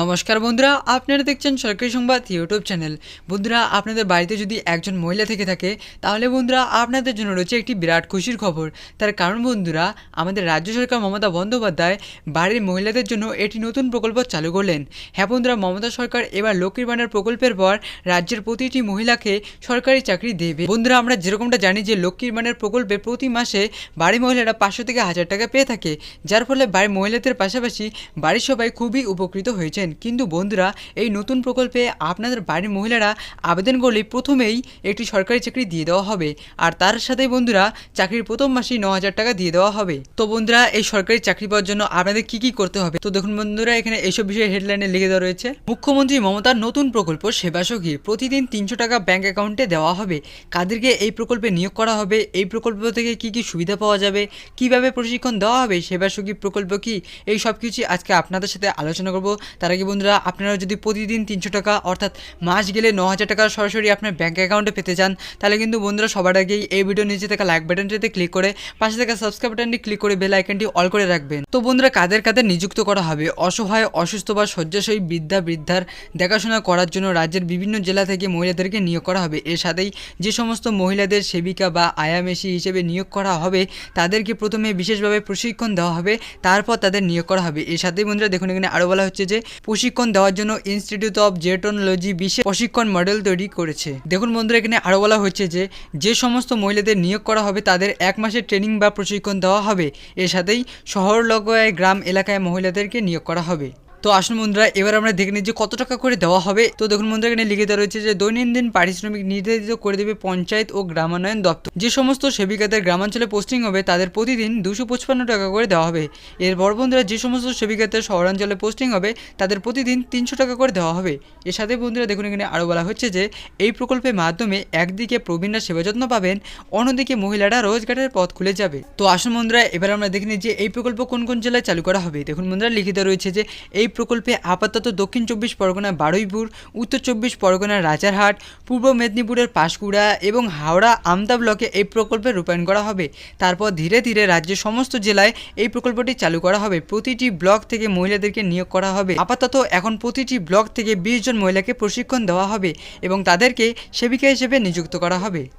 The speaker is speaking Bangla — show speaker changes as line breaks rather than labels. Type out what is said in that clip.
নমস্কার বন্ধুরা, আপনারা দেখছেন সরকারি সংবাদ ইউটিউব চ্যানেল। বন্ধুরা, আপনাদের বাড়িতে যদি একজন মহিলা থেকে থাকে, তাহলে বন্ধুরা, আপনাদের জন্য রয়েছে একটি বিরাট খুশির খবর। তার কারণ বন্ধুরা, আমাদের রাজ্য সরকার মমতা বন্দ্যোপাধ্যায় বাড়ির মহিলাদের জন্য একটি নতুন প্রকল্প চালু করলেন। হ্যাঁ বন্ধুরা, মমতা সরকার এবার লক্ষ্মীর ভাণ্ডার প্রকল্পের পর রাজ্যের প্রতিটি মহিলাকে সরকারি চাকরি দেবে। বন্ধুরা, আমরা যেরকমটা জানি যে লক্ষ্মীর ভাণ্ডার প্রকল্পে প্রতি মাসে বাড়ির মহিলারা পাঁচশো থেকে হাজার টাকা পেয়ে থাকে। যার ফলে বাড়ির মহিলাদের পাশাপাশি বাড়ির সবাই খুবই উপকৃত হয়েছেন কিন্তু বন্ধুরা, এই নতুন প্রকল্পে আপনাদের বাড়ির মহিলারা আবেদন করলে প্রথমেই একটি সরকারি চাকরি দিয়ে দেওয়া হবে। আর তার সাথে বন্ধুরা, চাকরির প্রথম মাসেই ন হাজার টাকা দিয়ে দেওয়া হবে। তো বন্ধুরা, এই সরকারি চাকরি পাওয়ার জন্য আপনাদের কি কি করতে হবে? তো দেখুন বন্ধুরা, এখানে এইসব বিষয়ে হেডলাইনে লিখে দেওয়া রয়েছে। মুখ্যমন্ত্রী মমতার নতুন প্রকল্প সেবাসখী প্রতিদিন তিনশো টাকা ব্যাংক অ্যাকাউন্টে দেওয়া হবে। কাদেরকে এই প্রকল্পে নিয়োগ করা হবে? এই প্রকল্প থেকে কি কি সুবিধা পাওয়া যাবে? কীভাবে প্রশিক্ষণ দেওয়া হবে? সেবাসখী প্রকল্প কি? এই সব কিছু আজকে আপনাদের সাথে আলোচনা করব। তার আগে বন্ধুরা আপনারা যদি প্রতিদিন তিনশো টাকা, অর্থাৎ মাস গেলে ন হাজার টাকা সরাসরি আপনার ব্যাঙ্ক অ্যাকাউন্টে পেতে চান, তাহলে কিন্তু বন্ধুরা সবার আগেই এই ভিডিও নিচে থাকা লাইক বাটনটিতে ক্লিক করে, পাশে থাকা সাবস্ক্রাইব বাটনটি ক্লিক করে বেল আইকনটি অল করে রাখবেন। তো বন্ধুরা, কাদের কাদের নিযুক্ত করা হবে? অসহায়, অসুস্থ বা শয্যাশয়ী বৃদ্ধা, বৃদ্ধার দেখাশোনা করার জন্য রাজ্যের বিভিন্ন জেলা থেকে মহিলাদেরকে নিয়োগ করা হবে। এর সাথেই যে সমস্ত মহিলাদের সেবিকা বা আয়ামেশি হিসেবে নিয়োগ করা হবে, তাদেরকে প্রথমে বিশেষভাবে প্রশিক্ষণ দেওয়া হবে, তারপর তাদের নিয়োগ করা হবে। এর সাথেই বন্ধুরা, দেখুন এখানে আরও বলা হচ্ছে যে প্রশিক্ষণ দেওয়ার জন্য ইনস্টিটিউট অফ জেটনোলজি বিশেষ প্রশিক্ষণ মডেল তৈরি করেছে। দেখুন বন্ধুরা, এখানে আরও বলা হয়েছে যে যে সমস্ত মহিলাদের নিয়োগ করা হবে, তাদের এক মাসের ট্রেনিং বা প্রশিক্ষণ দেওয়া হবে। এর সাথেই শহর লগয় গ্রাম এলাকায় মহিলাদেরকে নিয়োগ করা হবে। তো আসুন বন্ধুরা, এবার আমরা দেখে নিই যে কত টাকা করে দেওয়া হবে। তো দেখুন বন্ধুরা, এখানে লিখে দেওয়া রয়েছে যে দৈনন্দিন পারিশ্রমিক নির্ধারিত করে দেবে পঞ্চায়েত ও গ্রামায়ণ দপ্তর। যে সমস্ত সেবিকাদের গ্রামাঞ্চলে পোস্টিং হবে, তাদের প্রতিদিন দুশো পঁচপান্ন টাকা করে দেওয়া হবে। এরপর বন্ধুরা, যে সমস্ত সেবিকাদের শহরাঞ্চলে পোস্টিং হবে, তাদের প্রতিদিন তিনশো টাকা করে দেওয়া হবে। এর সাথে বন্ধুরা, দেখুন এখানে আরও বলা হচ্ছে যে, এই প্রকল্পের মাধ্যমে একদিকে প্রবীণরা সেবা যত্ন পাবেন, অন্যদিকে মহিলারা রোজগারের পথ খুলে যাবে। তো আসুন বন্ধুরা, এবার আমরা দেখে নিই যে এই প্রকল্প কোন কোন জেলায় চালু করা হবে। দেখুন বন্ধুরা, লিখিত রয়েছে যে এই প্রকল্পে আপাতত দক্ষিণ চব্বিশ পরগনার বারুইপুর, উত্তর চব্বিশ পরগনার রাজারহাট, পূর্ব মেদিনীপুরের পাঁশকুড়া এবং হাওড়া আমদা ব্লকে এই প্রকল্পে রূপায়ণ করা হবে। তারপর ধীরে ধীরে রাজ্যের সমস্ত জেলায় এই প্রকল্পটি চালু করা হবে। প্রতিটি ব্লক থেকে মহিলাদেরকে নিয়োগ করা হবে। আপাতত এখন প্রতিটি ব্লক থেকে বিশ জন মহিলাকে প্রশিক্ষণ দেওয়া হবে এবং তাদেরকে সেবিকা হিসেবে নিযুক্ত করা হবে।